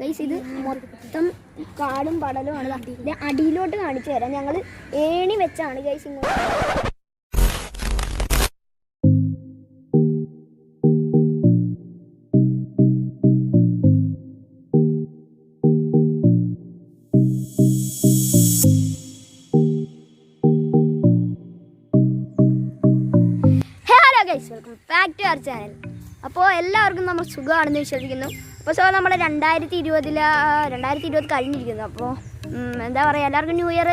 Guys ഇത് മൊത്തം കാടും പടലുമാണ് ദാ ഇത് അടിയിലോട്ട് കാണിച്ചു തരാം. ഞങ്ങൾ ഏണി വെച്ചാണ് ഗൈസ് ഇങ്ങോട്ട്. Hello guys welcome back to our channel അപ്പോൾ എല്ലാവർക്കും നമ്മൾ സുഖമാണെന്ന് വിശ്വസിക്കുന്നു. അപ്പോൾ സോ നമ്മുടെ രണ്ടായിരത്തി ഇരുപതിൽ രണ്ടായിരത്തി ഇരുപത് കഴിഞ്ഞിരിക്കുന്നു അപ്പോൾ എന്താ പറയുക എല്ലാവർക്കും ന്യൂ ഇയർ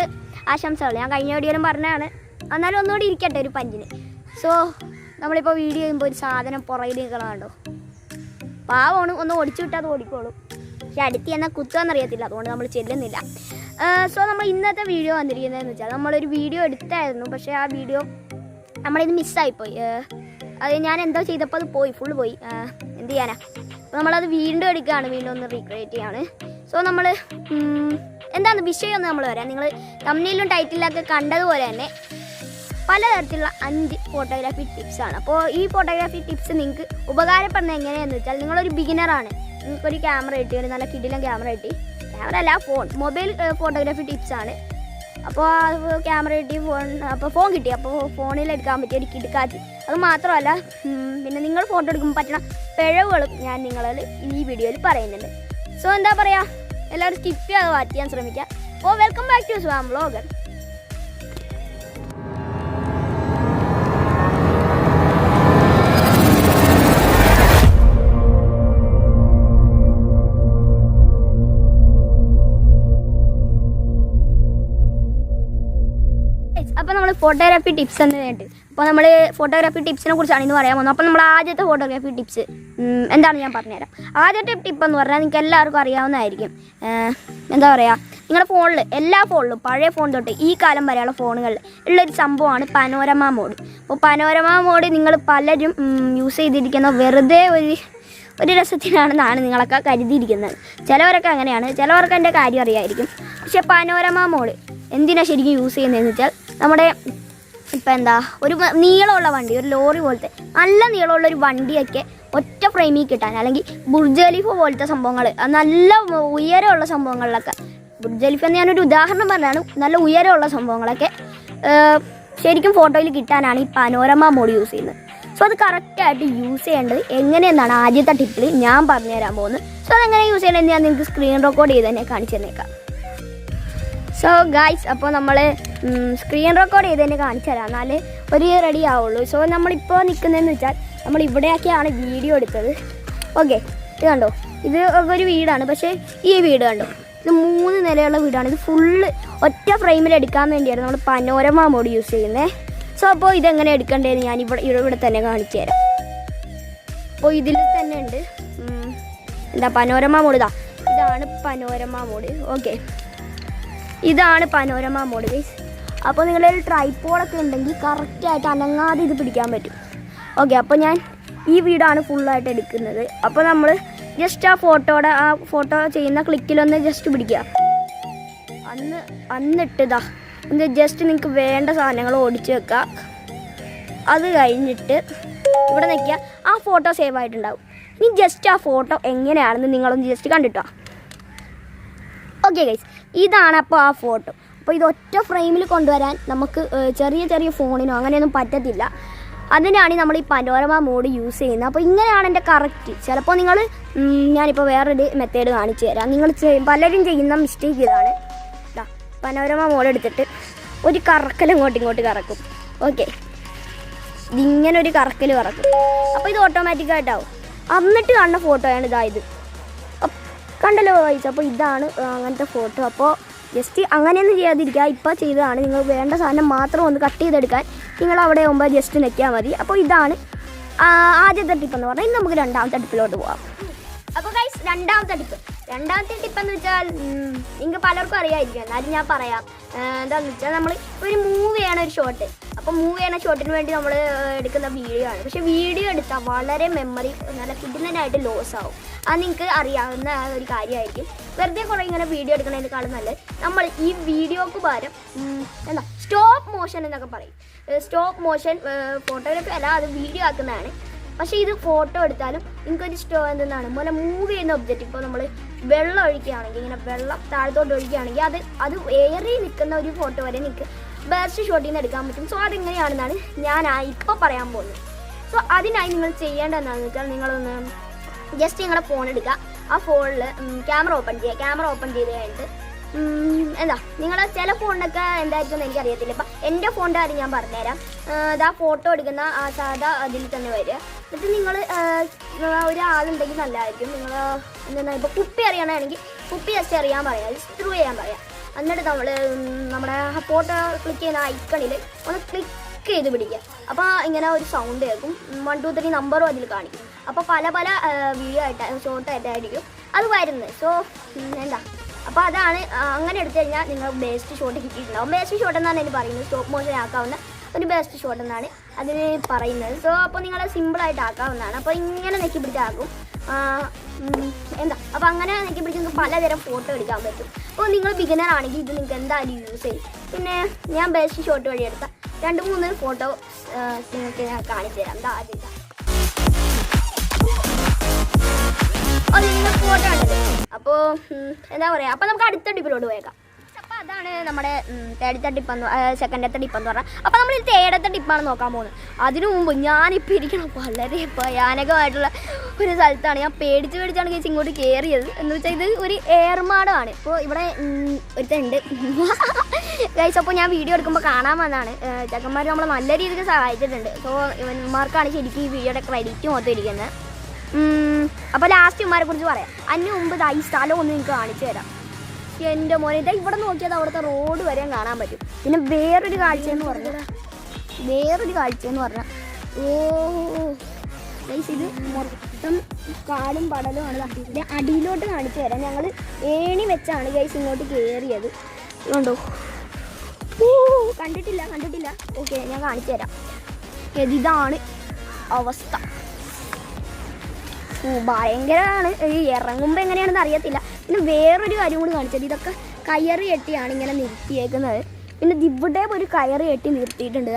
ആശംസകൾ ഞാൻ കഴിഞ്ഞ വീഡിയോയിലും പറഞ്ഞതാണ്. എന്നാലും ഒന്നുകൂടി ഇരിക്കട്ടെ ഒരു പഞ്ചിന് സോ നമ്മളിപ്പോൾ വീഡിയോ ചെയ്യുമ്പോൾ ഒരു സാധനം പുറകിൽ നിൽക്കണമുണ്ടോ പാവമാണ് ഒന്ന് ഓടിച്ചു വിട്ടാൽ അത് ഓടിക്കോളും. പക്ഷെ അടുത്ത് എന്നാൽ കുത്തുകയെന്നറിയത്തില്ല അതുകൊണ്ട് നമ്മൾ ചെല്ലുന്നില്ല. സോ നമ്മൾ ഇന്നത്തെ വീഡിയോ വന്നിരിക്കുന്നതെന്ന് വെച്ചാൽ നമ്മളൊരു വീഡിയോ എടുത്തായിരുന്നു. പക്ഷേ ആ വീഡിയോ നമ്മളിത് മിസ്സായിപ്പോയി അത് ഞാൻ എന്തോ ചെയ്തപ്പോൾ അത് പോയി ഫുള്ള് പോയി. എന്ത് ചെയ്യാനാ? അപ്പോൾ നമ്മളത് വീണ്ടും എടുക്കുകയാണ് വീണ്ടും ഒന്ന് റീക്രിയേറ്റ് ചെയ്യാണ്. സോ നമ്മൾ എന്താണ് വിഷയം ഒന്ന് നമ്മൾ വരാം നിങ്ങൾ തമ്മിലും ടൈറ്റിലൊക്കെ കണ്ടതുപോലെ തന്നെ പലതരത്തിലുള്ള അഞ്ച് ഫോട്ടോഗ്രാഫി ടിപ്സാണ് അപ്പോൾ ഈ ഫോട്ടോഗ്രാഫി ടിപ്സ് നിങ്ങൾക്ക് ഉപകാരപ്പെടുന്നത് എങ്ങനെയാണെന്ന് വെച്ചാൽ നിങ്ങളൊരു ബിഗിനറാണ് നിങ്ങൾക്കൊരു ക്യാമറ കിട്ടി ഒരു നല്ല കിടിലം ക്യാമറ കിട്ടി. ക്യാമറ അല്ല ഫോൺ മൊബൈൽ ഫോട്ടോഗ്രാഫി ടിപ്സാണ് അപ്പോൾ ക്യാമറ കിട്ടി ഫോൺ അപ്പോൾ ഫോൺ കിട്ടി. അപ്പോൾ ഫോണിൽ എടുക്കാൻ പറ്റിയ ഒരു കിടക്കാച്ചി അത് മാത്രമല്ല പിന്നെ നിങ്ങൾ ഫോട്ടോ എടുക്കുമ്പോൾ പറ്റണ പിഴവുകളും ഞാൻ നിങ്ങളിൽ ഈ വീഡിയോയിൽ പറയുന്നുണ്ട്. സോ എന്താ പറയുക എല്ലാവരും സ്കിപ്പ് ചെയ്യാതെ വാറ്റ് ചെയ്യാൻ ശ്രമിക്കുക അപ്പോൾ വെൽക്കം ബാക്ക് ടു സ്വാം വ്ളോഗർ അപ്പോൾ നമ്മൾ ഫോട്ടോഗ്രാഫി ടിപ്സ് എന്ന് വേണ്ടി അപ്പോൾ നമ്മൾ ഫോട്ടോഗ്രാഫി ടിപ്സിനെ കുറിച്ചാണ് ഇന്ന് പറയാൻ പോകുന്നത്. അപ്പോൾ നമ്മൾ ആദ്യത്തെ ഫോട്ടോഗ്രാഫി ടിപ്സ് എന്താണ് ഞാൻ പറഞ്ഞുതരാം. ആദ്യത്തെ ടിപ്പ് എന്ന് പറഞ്ഞാൽ നിങ്ങൾക്ക് എല്ലാവർക്കും അറിയാവുന്നതായിരിക്കും. എന്താ പറയുക നിങ്ങളുടെ ഫോണിൽ എല്ലാ ഫോണിലും പഴയ ഫോൺ തൊട്ട് ഈ കാലം വരെയുള്ള ഫോണുകളിൽ ഉള്ളൊരു സംഭവമാണ് പനോരമ മോഡ് അപ്പോൾ പനോരമ മോഡ് നിങ്ങൾ പലരും യൂസ് ചെയ്തിരിക്കുന്ന വെറുതെ ഒരു ഒരു രസത്തിനാണെന്നാണ് നിങ്ങളൊക്കെ കരുതിയിരിക്കുന്നത്. ചിലവരൊക്കെ അങ്ങനെയാണ്. ചിലവർക്ക് എന്റെ കാര്യം അറിയായിരിക്കും. പക്ഷേ പനോരമ മോഡ് എന്തിനാണ് ശരിക്കും യൂസ് ചെയ്യുന്നതെന്ന് വെച്ചാൽ നമ്മുടെ ഇപ്പം എന്താ ഒരു നീളമുള്ള വണ്ടി ഒരു ലോറി പോലത്തെ നല്ല നീളമുള്ള ഒരു വണ്ടിയൊക്കെ ഒറ്റ ഫ്രെയിമിൽ കിട്ടാൻ അല്ലെങ്കിൽ ബുർജ് ഖലീഫ പോലത്തെ സംഭവങ്ങൾ നല്ല ഉയരമുള്ള സംഭവങ്ങളിലൊക്കെ. ബുർജ് ഖലീഫ എന്ന് ഞാനൊരു ഉദാഹരണം പറഞ്ഞാണ് നല്ല ഉയരമുള്ള സംഭവങ്ങളൊക്കെ ശരിക്കും ഫോട്ടോയിൽ കിട്ടാനാണ് ഈ പനോരമ മോഡ് യൂസ് ചെയ്യുന്നത്. സോ അത് കറക്റ്റായിട്ട് യൂസ് ചെയ്യേണ്ടത് എങ്ങനെയെന്നാണ് ആദ്യത്തെ ടിപ്പിൽ ഞാൻ പറഞ്ഞു പറഞ്ഞുതരാൻ പോകുന്നത്. സോ അതെങ്ങനെ യൂസ് ചെയ്യണമെന്ന് ഞാൻ നിങ്ങൾക്ക് സ്ക്രീൻ റെക്കോർഡ് ചെയ്ത് തന്നെ കാണിച്ചു തന്നേക്കാം. സോ ഗായ്സ് അപ്പോൾ നമ്മൾ സ്ക്രീൻ റെക്കോർഡ് ചെയ്ത് തന്നെ കാണിച്ചു തരാം. എന്നാലേ ഒരു റെഡി ആവുള്ളൂ. സോ നമ്മളിപ്പോൾ നിൽക്കുന്നതെന്ന് വെച്ചാൽ നമ്മൾ ഇവിടെയൊക്കെയാണ് വീഡിയോ എടുത്തത്. ഓക്കെ ഇത് കണ്ടോ? ഇത് ഒരു വീടാണ്. പക്ഷേ ഈ വീട് കണ്ടോ? ഇത് മൂന്ന് നിലയുള്ള വീടാണ്. ഇത് ഫുള്ള് ഒറ്റ ഫ്രെയിമിൽ എടുക്കാൻ വേണ്ടിയാണ് നമ്മൾ പനോരമ മോഡ് യൂസ് ചെയ്യുന്നത് സോ അപ്പോൾ ഇതെങ്ങനെ എടുക്കേണ്ടതെന്ന് ഞാൻ ഇവിടെ ഇവിടെ തന്നെ കാണിച്ചു തരാം. അപ്പോൾ ഇതിൽ തന്നെ ഉണ്ട്. എന്താ പനോരമ മോഡ് ഇതാ. ഇതാണ് പനോരമ മോഡ് ഓക്കെ ഇതാണ് പനോരമ മോഡ് ഗൈസ് അപ്പോൾ നിങ്ങളുടെ ട്രൈപ്പോളൊക്കെ ഉണ്ടെങ്കിൽ കറക്റ്റായിട്ട് അനങ്ങാതെ ഇത് പിടിക്കാൻ പറ്റും. ഓക്കെ അപ്പോൾ ഞാൻ ഈ വീടാണ് ഫുള്ളായിട്ട് എടുക്കുന്നത്. അപ്പോൾ നമ്മൾ ജസ്റ്റ് ആ ഫോട്ടോയുടെ ആ ഫോട്ടോ ചെയ്യുന്ന ക്ലിക്കിലൊന്ന് ജസ്റ്റ് പിടിക്കുക. അന്ന് അന്നിട്ടതാ ഒന്ന് ജസ്റ്റ് നിങ്ങൾക്ക് വേണ്ട സാധനങ്ങൾ ഓടിച്ചു വെക്കുക. അത് കഴിഞ്ഞിട്ട് ഇവിടെ നിൽക്കുക. ആ ഫോട്ടോ സേവ് ആയിട്ടുണ്ടാവും. ഇനി ജസ്റ്റ് ആ ഫോട്ടോ എങ്ങനെയാണെന്ന് നിങ്ങളൊന്ന് ജസ്റ്റ് കണ്ടിട്ടോ. ഓക്കെ ഗൈസ് ഇതാണ് അപ്പോൾ ആ ഫോട്ടോ അപ്പോൾ ഇത് ഒറ്റ ഫ്രെയിമിൽ കൊണ്ടുവരാൻ നമുക്ക് ചെറിയ ചെറിയ ഫോണിനോ അങ്ങനെയൊന്നും പറ്റത്തില്ല. അതിനാണ് നമ്മൾ ഈ പനോരമ മോഡ് യൂസ് ചെയ്യുന്നത്. അപ്പോൾ ഇങ്ങനെയാണ് എന്റെ കറക്റ്റ് ചിലപ്പോൾ നിങ്ങൾ ഞാനിപ്പോൾ വേറൊരു മെത്തേഡ് കാണിച്ചു തരാം. നിങ്ങൾ പലരും ചെയ്യുന്ന മിസ്റ്റേക്ക് ഇതാണ്. പനോരമ മോഡ് എടുത്തിട്ട് ഒരു കറക്കൽ ഇങ്ങോട്ട് ഇങ്ങോട്ട് കറക്കും. ഓക്കെ ഇതിങ്ങനെ ഒരു കറക്കൽ കറക്കും. അപ്പോൾ ഇത് ഓട്ടോമാറ്റിക്കായിട്ടാവും എന്നിട്ട് കാണുന്ന ഫോട്ടോയാണ് ഇതായത് കണ്ടല്ലോ വായിച്ചു അപ്പോൾ ഇതാണ് അങ്ങനത്തെ ഫോട്ടോ അപ്പോൾ ജസ്റ്റ് അങ്ങനെയൊന്നും ചെയ്യാതിരിക്കുക. ഇപ്പോൾ ചെയ്തതാണ്. നിങ്ങൾ വേണ്ട സാധനം മാത്രം ഒന്ന് കട്ട് ചെയ്തെടുക്കാൻ നിങ്ങൾ അവിടെ ആകുമ്പോൾ ജസ്റ്റ് നിൽക്കിയാൽ മതി. അപ്പോൾ ഇതാണ് ആദ്യത്തെ ടിപ്പ് എന്ന് പറഞ്ഞാൽ ഇനി നമുക്ക് രണ്ടാമത്തെ ടിപ്പിലോട്ട് പോകാം അപ്പോൾ ഗൈസ് രണ്ടാമത്തെ ടിപ്പ് രണ്ടാമത്തെ ടിപ്പ് എന്ന് വെച്ചാൽ നിങ്ങൾക്ക് പലർക്കും അറിയാമായിരിക്കും എന്നാലും ഞാൻ പറയാം. എന്താണെന്ന് വെച്ചാൽ നമ്മൾ ഒരു മൂവ് ചെയ്യണ ഒരു ഷോട്ട് അപ്പോൾ മൂവ് ചെയ്യണ ഷോട്ടിന് വേണ്ടി നമ്മൾ എടുക്കുന്ന വീഡിയോ ആണ്. പക്ഷേ വീഡിയോ എടുത്താൽ വളരെ മെമ്മറി നല്ല കിട്ടുന്നതിനായിട്ട് ലോസ് ആവും. അത് നിങ്ങൾക്ക് അറിയാവുന്ന ഒരു കാര്യമായിരിക്കും. വെറുതെ കുറേ ഇങ്ങനെ വീഡിയോ എടുക്കുന്നതിനേക്കാളും നല്ലത് നമ്മൾ ഈ വീഡിയോക്ക് പകരം എന്താ സ്റ്റോപ്പ് മോഷൻ എന്നൊക്കെ പറയും. സ്റ്റോപ്പ് മോഷൻ ഫോട്ടോഗ്രാഫി അല്ല അത് വീഡിയോ ആക്കുന്നതാണ്. പക്ഷേ ഇത് ഫോട്ടോ എടുത്താലും നിങ്ങൾക്കൊരു സ്റ്റോ എന്താണ് പോലെ മൂവ് ചെയ്യുന്ന ഒബ്ജക്റ്റ് ഇപ്പോൾ നമ്മൾ വെള്ളം ഒഴിക്കുകയാണെങ്കിൽ ഇങ്ങനെ വെള്ളം താഴത്തോട്ട് ഒഴിക്കുകയാണെങ്കിൽ അത് അത് ഏറി നിൽക്കുന്ന ഒരു ഫോട്ടോ വരെ നിങ്ങൾക്ക് ബെസ്റ്റ് ഷോട്ടിൽ നിന്ന് എടുക്കാൻ പറ്റും. സോ അതെങ്ങനെയാണെന്നാണ് ഞാൻ ഇപ്പോൾ പറയാൻ പോകുന്നത്. സോ അതിനായി നിങ്ങൾ ചെയ്യേണ്ടത് എന്താണെന്ന് വെച്ചാൽ നിങ്ങളൊന്ന് ജസ്റ്റ് നിങ്ങളുടെ ഫോൺ എടുക്കുക. ആ ഫോണിൽ ക്യാമറ ഓപ്പൺ ചെയ്യുക. ക്യാമറ ഓപ്പൺ ചെയ്ത് കഴിഞ്ഞിട്ട് എന്താ നിങ്ങളുടെ ചില ഫോണിനൊക്കെ എന്തായിരിക്കും എന്ന് എനിക്കറിയത്തില്ല. ഇപ്പം എന്റെ ഫോണിന്റെ കാര്യം ഞാൻ പറഞ്ഞുതരാം. ഇതാ ഫോട്ടോ എടുക്കുന്ന ആ സാധാ അതിൽ തന്നെ വരിക. എന്നിട്ട് നിങ്ങൾ ഒരാളുണ്ടെങ്കിൽ നല്ലതായിരിക്കും. നിങ്ങൾ എന്താ ഇപ്പോൾ കുപ്പി അറിയണമെങ്കിൽ കുപ്പി ജസ്റ്റ് അറിയാൻ പറയാം. ത്രൂ ചെയ്യാൻ പറയാം. എന്നിട്ട് നമ്മൾ നമ്മുടെ ഫോട്ടോ ക്ലിക്ക് ചെയ്യുന്ന ഐക്കണിൽ ഒന്ന് ക്ലിക്ക് ചെയ്ത് പിടിക്കുക. അപ്പോൾ ഇങ്ങനെ ഒരു സൗണ്ട് കേൾക്കും. വൺ ടു ത്രീ നമ്പറും അതിൽ കാണിക്കും. അപ്പോൾ പല പല വീഡിയോ ആയിട്ട് ഷോർട്ട് ആയിട്ടായിരിക്കും അത് വരുന്നത്. സോ എന്താ? അപ്പോൾ അതാണ് അങ്ങനെ എടുത്തു കഴിഞ്ഞാൽ നിങ്ങൾ ബേസ്റ്റ് ഷോട്ട് കിട്ടിയിട്ടുണ്ടാവും. ബേസ്റ്റ് ഷോട്ട് എന്നാണ് എനിക്ക് പറയുന്നത്. സ്റ്റോപ്പ് മോഷൻ ആക്കാവുന്ന ഒരു ബെസ്റ്റ് ഷോട്ട് എന്നാണ് അതിന് പറയുന്നത്. സോ അപ്പോൾ നിങ്ങൾ സിമ്പിളായിട്ട് ആക്കാവുന്നതാണ്. അപ്പോൾ ഇങ്ങനെ നെക്കി പിടിച്ചാക്കും എന്താ? അപ്പോൾ അങ്ങനെ നെക്കി പിടിച്ച് നിങ്ങൾക്ക് പലതരം ഫോട്ടോ എടുക്കാൻ പറ്റും. അപ്പോൾ നിങ്ങൾ ബിഗിനർ ആണെങ്കിൽ ഇത് നിങ്ങൾക്ക് എന്തായാലും യൂസ് ചെയ്യും. പിന്നെ ഞാൻ ബെസ്റ്റ് ഷോട്ട് വഴി എടുത്ത രണ്ട് മൂന്ന് ഫോട്ടോ നിങ്ങൾക്ക് ഞാൻ കാണിച്ചു തരാം. എന്താ ആദ്യം ഫോട്ടോ കണ്ടത് അപ്പോൾ എന്താ പറയുക അപ്പോൾ നമുക്ക് അടുത്ത ടിപ്പിലോട്ട് പോയേക്കാം. അതാണ് നമ്മുടെ തേടത്തെ ടിപ്പ് സെക്കൻഡത്തെ ടിപ്പ് എന്ന് പറഞ്ഞാൽ അപ്പോൾ നമ്മൾ തേടത്തെ ടിപ്പാണ് നോക്കാൻ പോകുന്നത്. അതിനു മുമ്പ് ഞാനിപ്പോൾ ഇരിക്കണം വളരെ ഭയാനകമായിട്ടുള്ള ഒരു സ്ഥലത്താണ്. ഞാൻ പേടിച്ച് പേടിച്ചാണ് ചേച്ചി ഇങ്ങോട്ട് കയറിയത് എന്ന് വെച്ചാൽ ഇത് ഒരു ഏർമാടമാണ് ഇപ്പോൾ ഇവിടെ ഒരുത്തണ്ട് ഗൈസ് അപ്പോൾ ഞാൻ വീഡിയോ എടുക്കുമ്പോൾ കാണാൻ വന്നതാണ്. ചെക്കന്മാർ നമ്മളെ നല്ല രീതിക്ക് സഹായിച്ചിട്ടുണ്ട്. സോ ഇവന്മാർക്കാണ് ശരിക്കും ഈ വീഡിയോയുടെ ക്രെഡിറ്റ് മൊത്തം ഇരിക്കുന്നത്. അപ്പോൾ ലാസ്റ്റ് ഇവന്മാരെ കുറിച്ച് പറയാം. അതിന് മുമ്പ് ഈ സ്ഥലം ഒന്ന് നിങ്ങൾക്ക് കാണിച്ചു തരാം. എന്റെ മോനെ ഇതാ ഇവിടെ നോക്കിയാൽ അവിടുത്തെ റോഡ് വരെയും കാണാൻ പറ്റും. പിന്നെ വേറൊരു കാഴ്ച എന്ന് പറഞ്ഞാൽ വേറൊരു കാഴ്ച എന്ന് പറഞ്ഞാൽ ഓ ഇത് മൊത്തം കാടും പടലുമാണ് ആണ്. ഇത് അടിയിലോട്ട് കാണിച്ചു തരാം. ഞങ്ങൾ ഏണി വെച്ചാണ് ഗൈസ് ഇങ്ങോട്ട് കയറിയത് കണ്ടോ ഓ കണ്ടിട്ടില്ല കണ്ടിട്ടില്ല. ഓക്കെ ഞാൻ കാണിച്ചു തരാം. ഇത് ഇതാണ് അവസ്ഥ. ഭയങ്കരമാണ്. ഈ ഇറങ്ങുമ്പോൾ എങ്ങനെയാണെന്ന് അറിയത്തില്ല. പിന്നെ വേറൊരു കാര്യം കൂടി കാണിച്ചത് ഇതൊക്കെ കയറ് കെട്ടിയാണ് ഇങ്ങനെ നിർത്തിയേക്കുന്നത്. പിന്നെ ഇവിടെ ഒരു കയറ് കെട്ടി നിർത്തിയിട്ടുണ്ട്.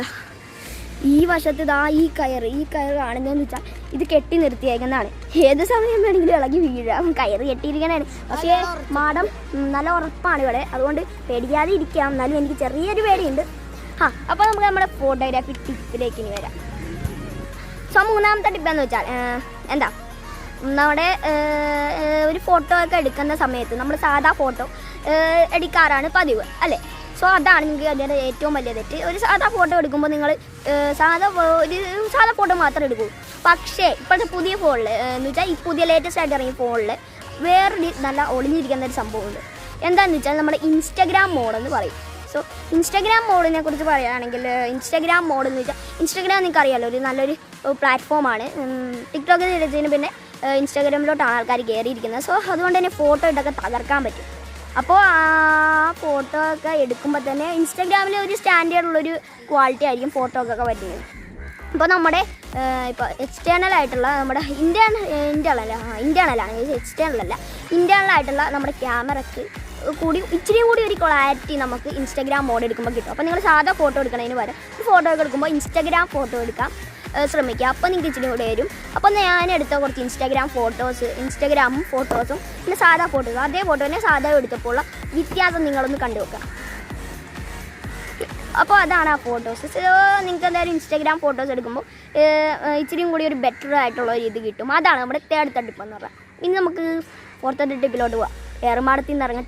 ഈ വശത്ത് ഇതാ ഈ കയറ് ഈ കയറ് കാണുന്നതെന്ന് വെച്ചാൽ ഇത് കെട്ടി നിർത്തിയേക്കുന്നതാണ്. ഏത് സമയം വേണമെങ്കിലും ഇളകി വീഴാം. കയറ് കെട്ടിയിരിക്കാനാണ് പക്ഷേ മാഡം നല്ല ഉറപ്പാണ് ഇവിടെ. അതുകൊണ്ട് പേടിക്കാതെ ഇരിക്കാം. എന്നാലും എനിക്ക് ചെറിയൊരു പേടിയുണ്ട്. ആ അപ്പോൾ നമുക്ക് നമ്മുടെ ഫോട്ടോഗ്രാഫി ടിപ്പിലേക്ക് ഇനി വരാം. സോ മൂന്നാമത്തെ ടിപ്പ് എന്ന് വെച്ചാൽ എന്താ? നമ്മുടെ ഒരു ഫോട്ടോ ഒക്കെ എടുക്കുന്ന സമയത്ത് നമ്മൾ സാധാ ഫോട്ടോ എടുക്കാറാണ് പതിവ് അല്ലേ? സോ അതാണ് നിങ്ങൾക്ക് അതിന്റെ ഏറ്റവും വലിയ തെറ്റ്. ഒരു സാധാ ഫോട്ടോ എടുക്കുമ്പോൾ നിങ്ങൾ സാധാ ഒരു സാധാ ഫോട്ടോ മാത്രം എടുക്കൂ. പക്ഷേ ഇപ്പോഴത്തെ പുതിയ ഫോണിൽ എന്ന് വെച്ചാൽ ഈ പുതിയ ലേറ്റസ്റ്റ് ആയിട്ട് ഇറങ്ങിയ ഫോണിൽ വേറൊരു നല്ല ഒളിഞ്ഞിരിക്കുന്ന ഒരു സംഭവമുണ്ട്. എന്താണെന്ന് വെച്ചാൽ നമ്മുടെ ഇൻസ്റ്റഗ്രാം മോഡെന്ന് പറയും. സോ ഇൻസ്റ്റാഗ്രാം മോഡിനെ കുറിച്ച് പറയുകയാണെങ്കിൽ ഇൻസ്റ്റാഗ്രാം മോഡ് എന്ന് വെച്ചാൽ ഇൻസ്റ്റാഗ്രാം നിങ്ങൾക്ക് അറിയാമല്ലോ ഒരു നല്ലൊരു പ്ലാറ്റ്ഫോമാണ്. ടിക്ടോക്കിൽ എടുത്തതിന് പിന്നെ ഇൻസ്റ്റാഗ്രാമിലോട്ടാണ് ആൾക്കാർ കയറിയിരിക്കുന്നത് സോ അതുകൊണ്ട് തന്നെ ഫോട്ടോ ഇട്ടൊക്കെ തകർക്കാൻ പറ്റും. അപ്പോൾ ആ ഫോട്ടോ ഒക്കെ എടുക്കുമ്പോൾ തന്നെ ഇൻസ്റ്റാഗ്രാമിൽ ഒരു സ്റ്റാൻഡേർഡ് സ്റ്റാൻഡേർഡുള്ളൊരു ക്വാളിറ്റി ആയിരിക്കും ഫോട്ടോ ഒക്കെ വരുന്നത് അപ്പോൾ നമ്മുടെ ഇപ്പോൾ എക്സ്റ്റേണൽ ആയിട്ടുള്ള നമ്മുടെ ആ ഇന്റേണൽ ആണ്. എക്സ്റ്റേണൽ അല്ല. ഇന്റേണൽ ആയിട്ടുള്ള നമ്മുടെ ക്യാമറയ്ക്ക് കൂടി ഇച്ചിരി കൂടി ഒരു ക്ലാരിറ്റി നമുക്ക് ഇൻസ്റ്റാഗ്രാം മോഡ് എടുക്കുമ്പോൾ കിട്ടും. അപ്പോൾ നിങ്ങൾ സാധാ ഫോട്ടോ എടുക്കണതിന് പകരം ഫോട്ടോ ഒക്കെ എടുക്കുമ്പോൾ ഇൻസ്റ്റാഗ്രാം ഫോട്ടോ എടുക്കാം. ശ്രമിക്കുക. അപ്പോൾ നിങ്ങൾക്ക് ഇച്ചിരി കൂടെ വരും. അപ്പോൾ ഞാൻ എടുത്ത കുറച്ച് ഇൻസ്റ്റാഗ്രാം ഫോട്ടോസ് ഇൻസ്റ്റാഗ്രാമും ഫോട്ടോസും പിന്നെ സാധാ ഫോട്ടോസും അതേ ഫോട്ടോ തന്നെ സാധാ എടുത്തപ്പോൾ വ്യത്യാസം നിങ്ങളൊന്ന് കണ്ടു വെക്കുക അപ്പോൾ അതാണ് ആ ഫോട്ടോസ് നിങ്ങൾക്ക് എന്തായാലും ഇൻസ്റ്റാഗ്രാം ഫോട്ടോസ് എടുക്കുമ്പോൾ ഇച്ചിരിയും കൂടി ഒരു ബെറ്റർ ആയിട്ടുള്ള ഒരു ഇത് കിട്ടും. അതാണ് നമ്മുടെ തേർഡ് ടിപ്പ് എന്ന് പറയുക ഇനി നമുക്ക് ഫോർത്ത് ടിപ്പിലോട്ട് പോവാം. ഏറുമാടത്തിൽ നിന്ന് ഇറങ്ങി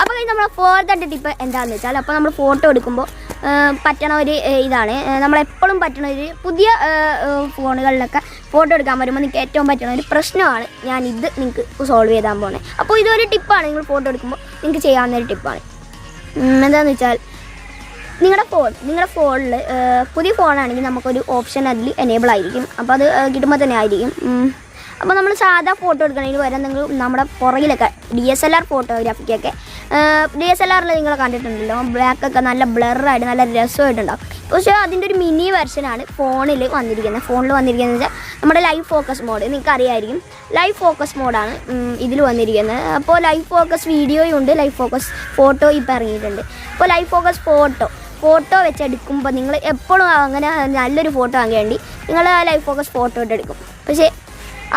അപ്പോൾ നമ്മുടെ ഫോർത്ത് ടിപ്പ് എന്താണെന്ന് വെച്ചാൽ അപ്പോൾ നമ്മൾ ഫോട്ടോ എടുക്കുമ്പോൾ പറ്റണ ഒരു ഇതാണ്. നമ്മളെപ്പോഴും പറ്റണ ഒരു പുതിയ ഫോണുകളിലൊക്കെ ഫോട്ടോ എടുക്കാൻ വരുമ്പോൾ നിങ്ങൾക്ക് ഏറ്റവും പറ്റുന്ന ഒരു പ്രശ്നമാണ് ഞാൻ ഇത് നിങ്ങൾക്ക് സോൾവ് ചെയ്താൻ പോകുന്നത് അപ്പോൾ ഇതൊരു ടിപ്പാണ്. നിങ്ങൾ ഫോട്ടോ എടുക്കുമ്പോൾ നിങ്ങൾക്ക് ചെയ്യാവുന്ന ഒരു ടിപ്പാണ്. എന്താണെന്ന് വെച്ചാൽ നിങ്ങളുടെ ഫോൺ നിങ്ങളുടെ ഫോണിൽ പുതിയ ഫോണാണെങ്കിൽ നമുക്കൊരു ഓപ്ഷൻ അതിൽ എനേബിൾ ആയിരിക്കും. അപ്പോൾ അത് കിട്ടുമ്പോൾ തന്നെ ആയിരിക്കും. അപ്പോൾ നമ്മൾ സാധാ ഫോട്ടോ എടുക്കണമെങ്കിൽ വരെ നിങ്ങൾ നമ്മുടെ പുറകിലൊക്കെ ഡി എസ് എൽ ആർ ഫോട്ടോഗ്രാഫിക്കൊക്കെ ഡി എസ് എൽ ആറിൽ നിങ്ങൾ കണ്ടിട്ടുണ്ടല്ലോ ബ്ലാക്കൊക്കെ നല്ല ബ്ലറായിട്ട് നല്ല രസമായിട്ടുണ്ടാവും. പക്ഷേ അതിന്റെ ഒരു മിനി വെർഷനാണ് ഫോണിൽ വന്നിരിക്കുന്നത്. ഫോണിൽ വന്നിരിക്കുന്നത് വെച്ചാൽ നമ്മുടെ ലൈവ് ഫോക്കസ് മോഡ് നിങ്ങൾക്ക് അറിയായിരിക്കും ലൈവ് ഫോക്കസ് മോഡാണ് ഇതിൽ വന്നിരിക്കുന്നത്. അപ്പോൾ ലൈവ് ഫോക്കസ് വീഡിയോയും ഉണ്ട് ലൈവ് ഫോക്കസ് ഫോട്ടോ ഇപ്പോൾ ഇറങ്ങിയിട്ടുണ്ട്. അപ്പോൾ ലൈവ് ഫോക്കസ് ഫോട്ടോ ഫോട്ടോ വെച്ചെടുക്കുമ്പോൾ നിങ്ങൾ എപ്പോഴും അങ്ങനെ നല്ലൊരു ഫോട്ടോ ആകേണ്ടി നിങ്ങൾ ലൈവ് ഫോക്കസ് ഫോട്ടോ ഇട്ടെടുക്കും പക്ഷേ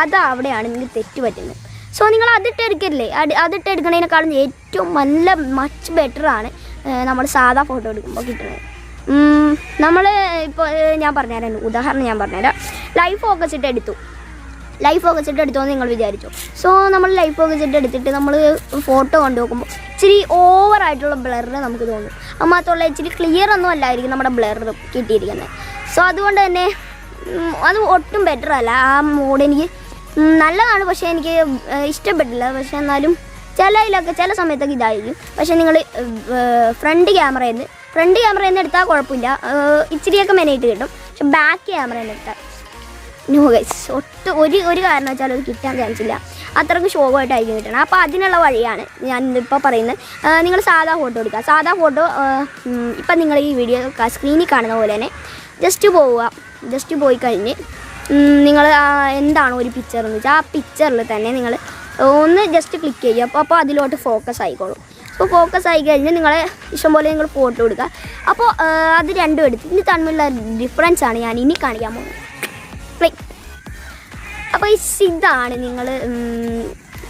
അത് അവിടെയാണ് നിങ്ങൾക്ക് തെറ്റ് പറ്റുന്നത്. സോ നിങ്ങൾ അതിട്ട് എടുക്കരുതേ അത് അതിട്ട് എടുക്കുന്നതിനേക്കാളും ഏറ്റവും നല്ല മച്ച് ബെറ്ററാണ് നമ്മൾ സാധാ ഫോട്ടോ എടുക്കുമ്പോൾ കിട്ടുന്നത്. നമ്മൾ ഇപ്പോൾ ഞാൻ പറഞ്ഞുതരാം ഉദാഹരണം ഞാൻ പറഞ്ഞുതരാം. ലൈഫ് ഫോക്കസ് ഇട്ട് എടുത്തു. ലൈഫ് ഫോക്കസ് ഇട്ട് എടുത്തോന്ന് നിങ്ങൾ വിചാരിച്ചു. സോ നമ്മൾ ലൈഫ് ഫോക്കസ് ഇട്ട് എടുത്തിട്ട് നമ്മൾ ഫോട്ടോ കണ്ടു നോക്കുമ്പോൾ ഇച്ചിരി ഓവറായിട്ടുള്ള ബ്ലർ നമുക്ക് തോന്നും. അത് മാത്രമല്ല ഇച്ചിരി ക്ലിയർ ഒന്നും അല്ലായിരിക്കും നമ്മുടെ ബ്ലർ കിട്ടിയിരിക്കുന്നത്. സോ അതുകൊണ്ട് തന്നെ അത് ഒട്ടും ബെറ്റർ അല്ല. ആ മോഡ് എനിക്ക് നല്ലതാണ് പക്ഷേ എനിക്ക് ഇഷ്ടപ്പെട്ടില്ല. പക്ഷേ എന്നാലും ചില ഇതിലൊക്കെ ചില സമയത്തൊക്കെ ഇതായിരിക്കും. പക്ഷേ നിങ്ങൾ ഫ്രണ്ട് ക്യാമറയിൽ നിന്ന് ഫ്രണ്ട് ക്യാമറയിൽ നിന്ന് എടുത്താൽ കുഴപ്പമില്ല. ഇച്ചിരിയൊക്കെ മെനയിട്ട് കിട്ടും. പക്ഷെ ബാക്ക് ക്യാമറയിൽ നിന്ന് എടുത്താൽ നോ ഒട്ടും ഒരു ഒരു കാരണം വെച്ചാൽ അത് കിട്ടാൻ ചാൻസ് ഇല്ല. അത്രയ്ക്ക് ശോകമായിട്ടായിരിക്കും കിട്ടണം. അപ്പോൾ അതിനുള്ള വഴിയാണ് ഞാൻ ഇപ്പോൾ പറയുന്നത്. നിങ്ങൾ സാധാ ഫോട്ടോ എടുക്കുക. സാധാ ഫോട്ടോ ഇപ്പം നിങ്ങൾ ഈ വീഡിയോ സ്ക്രീനിൽ കാണുന്ന പോലെ തന്നെ ജസ്റ്റ് പോവുക. ജസ്റ്റ് പോയി കഴിഞ്ഞ് നിങ്ങൾ എന്താണ് ഒരു പിക്ചർ എന്ന് വെച്ചാൽ ആ പിക്ചറിൽ തന്നെ നിങ്ങൾ ഒന്ന് ജസ്റ്റ് ക്ലിക്ക് ചെയ്യുക. അപ്പോൾ അപ്പോൾ അതിലോട്ട് ഫോക്കസ് ആയിക്കോളും. അപ്പോൾ ഫോക്കസ് ആയി കഴിഞ്ഞ് നിങ്ങളെ ഇഷ്ടംപോലെ നിങ്ങൾ ഫോട്ടോ എടുക്കുക. അപ്പോൾ അത് രണ്ടും എടുത്ത് ഇനി തമ്മിലുള്ള ഡിഫറൻസ് ആണ് ഞാൻ ഇനി കാണിക്കാൻ പോകുന്നത്. അപ്പോൾ ഇതാണ് നിങ്ങൾ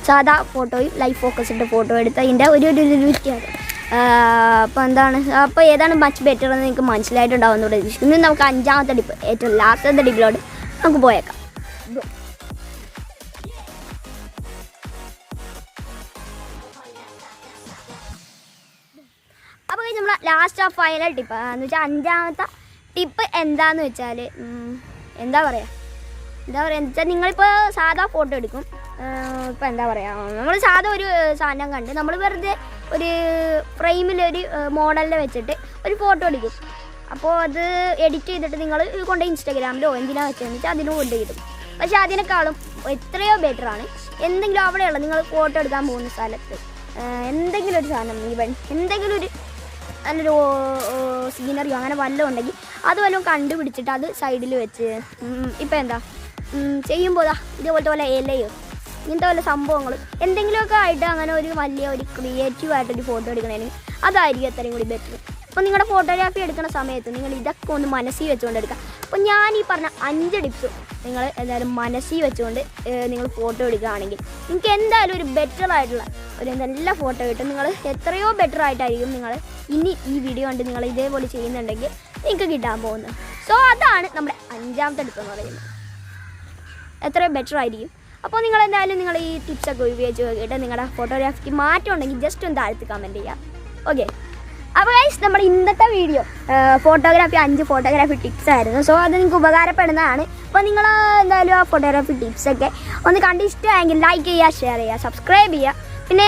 സാധാ ഫോട്ടോയും ഫോക്കസ് ഇട്ട് ഫോട്ടോ എടുത്തതിന്റെ ഒരു ഒരു ഒരു വ്യത്യാസം. അപ്പോൾ എന്താണ് അപ്പോൾ ഏതാണ് മച്ച് ബെറ്റർ എന്ന് നിങ്ങൾക്ക് മനസ്സിലായിട്ടുണ്ടാവും എന്ന് പ്രതീക്ഷിക്കുന്നു നമുക്ക് അഞ്ചാമത്തെ ഡിപ്പ് ഏറ്റവും ലാസ്റ്റത്തെ ഡിപ്പിലോട്ട് നമുക്ക് പോയേക്കാം. അപ്പോൾ നമ്മൾ ലാസ്റ്റ് ഓഫ് ഫൈനൽ ടിപ്പ് എന്ന് വെച്ചാൽ അഞ്ചാമത്തെ ടിപ്പ് എന്താന്ന് വെച്ചാൽ എന്താ പറയുക എന്താ പറയുക എന്ന് വെച്ചാൽ നിങ്ങളിപ്പോൾ സാധാ ഫോട്ടോ എടുക്കും. ഇപ്പം എന്താ പറയുക നമ്മൾ സാധാ ഒരു സാധനം കണ്ട് നമ്മൾ വെറുതെ ഒരു ഫ്രെയിമിൽ ഒരു മോഡലിൽ വെച്ചിട്ട് ഒരു ഫോട്ടോ എടുക്കും. അപ്പോൾ അത് എഡിറ്റ് ചെയ്തിട്ട് നിങ്ങൾ കൊണ്ട് ഇൻസ്റ്റാഗ്രാമിലോ എന്തിനാ വെച്ചതെന്ന് വെച്ചാൽ അതിന് കൊണ്ട് കിട്ടും പക്ഷേ അതിനേക്കാളും എത്രയോ ബെറ്ററാണ് എന്തെങ്കിലും അവിടെയുള്ള നിങ്ങൾ ഫോട്ടോ എടുക്കാൻ പോകുന്ന സ്ഥലത്ത് എന്തെങ്കിലും ഒരു സാധനം ഈവൻ എന്തെങ്കിലും ഒരു നല്ലൊരു സീനറിയോ അങ്ങനെ വല്ലതും ഉണ്ടെങ്കിൽ അത് വല്ലതും കണ്ടുപിടിച്ചിട്ട് അത് സൈഡിൽ വെച്ച് ഇപ്പം എന്താ ചെയ്യുമ്പോൾ ഇതേപോലത്തെ പോലെ ഇലയോ ഇങ്ങനത്തെ വല്ല സംഭവങ്ങൾ എന്തെങ്കിലുമൊക്കെ ആയിട്ട് അങ്ങനെ ഒരു വലിയ ഒരു ക്രിയേറ്റീവ് ആയിട്ടൊരു ഫോട്ടോ എടുക്കണമെങ്കിൽ അതായിരിക്കും അത്രയും കൂടി ബെറ്റർ അപ്പോൾ നിങ്ങളുടെ ഫോട്ടോഗ്രാഫി എടുക്കുന്ന സമയത്ത് നിങ്ങൾ ഇതൊക്കെ ഒന്ന് മനസ്സിൽ വെച്ചുകൊണ്ട് എടുക്കുക അപ്പോൾ ഞാൻ ഈ പറഞ്ഞ അഞ്ച് ടിപ്സും നിങ്ങൾ എന്തായാലും മനസ്സിൽ വെച്ചുകൊണ്ട് നിങ്ങൾ ഫോട്ടോ എടുക്കുകയാണെങ്കിൽ നിങ്ങൾക്ക് എന്തായാലും ഒരു ബെറ്റർ ആയിട്ടുള്ള ഒരു നല്ല ഫോട്ടോ കിട്ടും. നിങ്ങൾ എത്രയോ ബെറ്റർ ആയിട്ടായിരിക്കും നിങ്ങൾ ഇനി ഈ വീഡിയോ കണ്ട് നിങ്ങൾ ഇതേപോലെ ചെയ്യുന്നുണ്ടെങ്കിൽ നിങ്ങൾക്ക് കിട്ടാൻ പോകുന്നത്. സോ അതാണ് നമ്മുടെ അഞ്ചാമത്തെ ടിപ്പ് എന്ന് പറയുന്നത്. എത്രയോ ബെറ്റർ ആയിരിക്കും. അപ്പോൾ നിങ്ങൾ എന്തായാലും നിങ്ങൾ ഈ ടിപ്സൊക്കെ ഉപയോഗിച്ച് നോക്കിയിട്ട് നിങ്ങളുടെ ഫോട്ടോഗ്രാഫിക്ക് മാറ്റം ഉണ്ടെങ്കിൽ ജസ്റ്റ് ഒന്ന് താഴ്ത്തി കമന്റ് ചെയ്യുക ഓക്കെ അപ്പോൾ ഗൈസ് നമ്മുടെ ഇന്നത്തെ വീഡിയോ ഫോട്ടോഗ്രാഫി അഞ്ച് ഫോട്ടോഗ്രാഫി ടിപ്സ് ആയിരുന്നു. സോ അത് നിങ്ങൾക്ക് ഉപകാരപ്പെടുന്നതാണ്. അപ്പോൾ നിങ്ങൾ എന്തായാലും ആ ഫോട്ടോഗ്രാഫി ടിപ്സൊക്കെ ഒന്ന് കണ്ട് ഇഷ്ടമായെങ്കിൽ ലൈക്ക് ചെയ്യുക ഷെയർ ചെയ്യുക സബ്സ്ക്രൈബ് ചെയ്യുക. പിന്നെ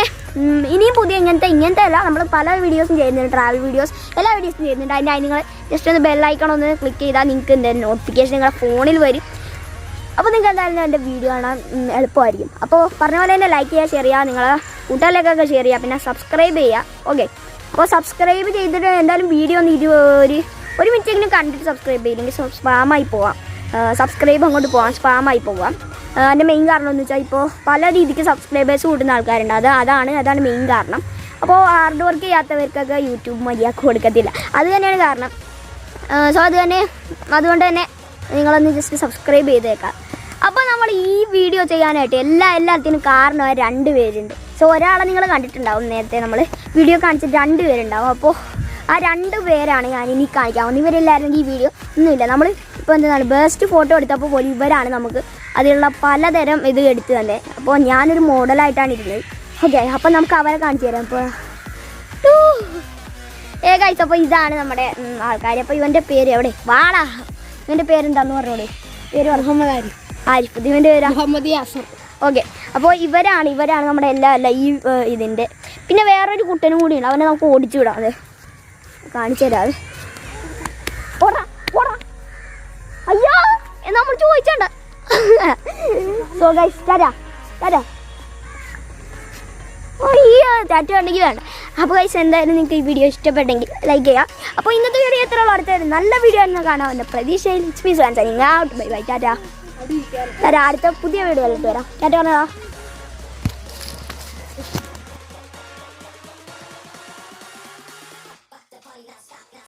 ഇനിയും പുതിയ ഇങ്ങനത്തെ ഇങ്ങനത്തെ അല്ല നമ്മൾ പല വീഡിയോസും ചെയ്യുന്നുണ്ട്. ട്രാവൽ വീഡിയോസ് എല്ലാ വീഡിയോസും ചെയ്യുന്നുണ്ട്. അതിന്റെ നിങ്ങൾ ജസ്റ്റ് ഒന്ന് ബെല്ലൈക്കൺ ഒന്ന് ക്ലിക്ക് ചെയ്താൽ നിങ്ങൾക്ക് എന്തായാലും നോട്ടിഫിക്കേഷൻ നിങ്ങളുടെ ഫോണിൽ വരും. അപ്പോൾ നിങ്ങൾക്ക് എന്തായാലും എന്റെ വീഡിയോ കാണാൻ എളുപ്പമായിരിക്കും. അപ്പോൾ പറഞ്ഞ പോലെ തന്നെ ലൈക്ക് ചെയ്യുക ഷെയർ ചെയ്യുക നിങ്ങളെ കൂട്ടുകാരിലേക്കൊക്കെ ഷെയർ ചെയ്യുക പിന്നെ സബ്സ്ക്രൈബ് ചെയ്യുക. ഓക്കെ അപ്പോൾ സബ്സ്ക്രൈബ് ചെയ്തിട്ട് എന്തായാലും വീഡിയോ ഒന്ന് ഇരു ഒരു ഒരു മിനിറ്റെങ്കിലും കണ്ടിട്ട് സബ്സ്ക്രൈബ് ചെയ്യില്ലെങ്കിൽ സ്പാമായി പോവാം. സബ്സ്ക്രൈബ് അങ്ങോട്ട് പോവാം. സ്പാമായി പോവാം. അതിന്റെ മെയിൻ കാരണം എന്ന് വെച്ചാൽ ഇപ്പോൾ പല രീതിക്ക് സബ്സ്ക്രൈബേഴ്സ് കൂട്ടുന്ന ആൾക്കാരുണ്ട്. അത് അതാണ് അതാണ് മെയിൻ കാരണം. അപ്പോൾ ഹാർഡ് വർക്ക് ചെയ്യാത്തവർക്കൊക്കെ യൂട്യൂബ് മര്യാദയ്ക്ക് കൊടുക്കത്തില്ല. അത് തന്നെയാണ് കാരണം. സോ അത് തന്നെ അതുകൊണ്ട് തന്നെ നിങ്ങളൊന്ന് ജസ്റ്റ് സബ്സ്ക്രൈബ് ചെയ്തേക്കാം. അപ്പോൾ നമ്മൾ ഈ വീഡിയോ ചെയ്യാനായിട്ട് എല്ലാ എല്ലാത്തിനും കാരണമായ രണ്ട് പേരുണ്ട്. സോ ഒരാളെ നിങ്ങൾ കണ്ടിട്ടുണ്ടാവും. നേരത്തെ നമ്മൾ വീഡിയോ കാണിച്ചിട്ട് രണ്ട് പേരുണ്ടാവും. അപ്പോൾ ആ രണ്ട് പേരാണ് ഞാൻ ഇനി കാണിക്കാൻ പോകുന്നത് ഇവരെല്ലാവരും ഈ വീഡിയോ ഒന്നുമില്ല. നമ്മൾ ഇപ്പോൾ എന്താണ് ബെസ്റ്റ് ഫോട്ടോ എടുത്തപ്പോൾ പോലും ഇവരാണ് നമുക്ക് അതിലുള്ള പലതരം ഇത് എടുത്തു തന്നെ. അപ്പോൾ ഞാനൊരു മോഡലായിട്ടാണ് ഇരുന്നത്. ഓക്കെ അപ്പം നമുക്ക് അവരെ കാണിച്ചു തരാം. അപ്പോൾ ഏ അപ്പോൾ ഇതാണ് നമ്മുടെ ആൾക്കാർ അപ്പോൾ ഇവന്റെ പേര് എവിടെ? വാടാ ഇവന്റെ പേരെന്താന്ന് പറഞ്ഞോളൂ? പേര് മുഹമ്മദ് ആരിഫ്. ആരിഫ്. ഇവന്റെ പേര്? മുഹമ്മദ് യാസർ. ഓക്കെ. അപ്പോൾ ഇവരാണ് ഇവരാണ് നമ്മുടെ എല്ലാ അല്ല ഈ ഇതിന്റെ പിന്നെ വേറൊരു കുട്ടനും ഉണ്ട് അവനെ നമുക്ക് ഓടിച്ചു വിടാം അത് കാണിച്ചു തരാം. അയ്യോ നമ്മൾ ചോദിച്ചണ്ട. സോ ഗൈസ് ടാറ്റ വേണ്ട. അപ്പോൾ ഗൈസ് എന്തായാലും നിങ്ങൾക്ക് ഈ വീഡിയോ ഇഷ്ടപ്പെട്ടെങ്കിൽ ലൈക്ക് ചെയ്യാം. അപ്പോൾ ഇന്നത്തെ വീഡിയോ എത്ര വളർത്തായിരുന്നു നല്ല വീഡിയോ ആയിരുന്നു കാണാൻ പ്രതീക്ഷയിൽ. ബൈ ബൈ ടാറ്റ തരാം അടുത്ത പുതിയ വീഡിയോ വരാം. ടാറ്റ പറഞ്ഞതാ.